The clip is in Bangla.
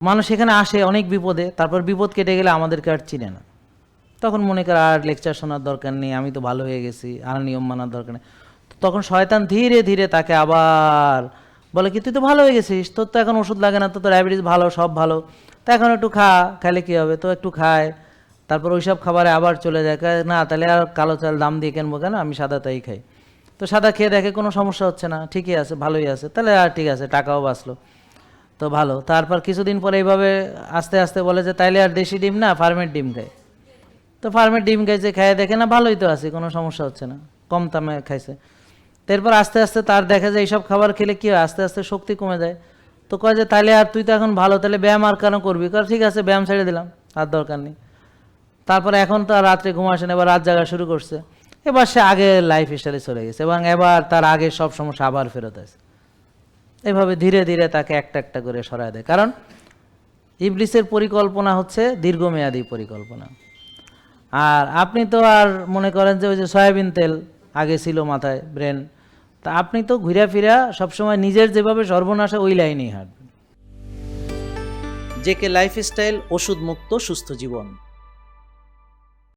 মানুষ এখানে আসে অনেক বিপদে, তারপর বিপদ কেটে গেলে আমাদেরকে আর চিনে না। তখন মনে করে, আর লেকচার শোনার দরকার নেই, আমি তো ভালো হয়ে গেছি, আর নিয়ম মানার দরকার নেই। তখন শয়তান ধীরে ধীরে তাকে আবার বলে, কি, তুই তো ভালো হয়ে গেছিস, তোর তো এখন ওষুধ লাগে না তো তোর ডায়াবেটিস ভালো, সব ভালো। তা এখন একটু খা খাইলে কী হবে? তো একটু খায়, তারপর ওইসব খাবারে আবার চলে যায়। না, তাহলে আর কালো চাল দাম দিয়ে কেনবো কেন? আমি সাদা তাই খাই। তো সাদা খেয়ে দেখে কোনো সমস্যা হচ্ছে না, ঠিকই আছে, ভালোই আছে। তাহলে আর ঠিক আছে, টাকাও বাঁচলো। তো ভালো। তারপর কিছুদিন পরে এইভাবে আস্তে আস্তে বলে যে, তাইলে আর দেশি ডিম না, ফার্মের ডিম খায় তো ফার্মের ডিম খাইছে খাইয়ে দেখে না, ভালোই তো আছে, কোনো সমস্যা হচ্ছে না, কম দামে খাইছে। তারপর আস্তে আস্তে তার দেখা যায়, এইসব খাবার খেলে কি হয়, আস্তে আস্তে শক্তি কমে যায়। তো কয় যে তাহলে আর তুই তো এখন ভালো তাহলে ব্যায়াম আর কেন করবি? কারণ ঠিক আছে, ব্যায়াম ছেড়ে দিলাম, আর দরকার নেই। তারপরে এখন তো আর রাত্রে ঘুম আসে না, এবার রাত জাগা শুরু করছে। এবার সে আগে লাইফ স্টাইলে চলে গেছে, এবং এবার তার আগে সব সমস্যা আবার ফেরত আসে। এভাবে ধীরে ধীরে তাকে একটা একটা করে সরায় দেয়। কারণ ইবলিসের পরিকল্পনা হচ্ছে দীর্ঘমেয়াদী পরিকল্পনা। আর আপনি তো আর মনে করেন যে ওই যে সয়াবিন তেল আগে ছিল মাথায় ব্রেন, তা আপনি তো ঘুরে ফিরা সবসময় নিজের যেভাবে সর্বনাশে ওই লাইনেই হাঁটবেন। জেকে লাইফস্টাইল ওষুধ মুক্ত সুস্থ জীবন।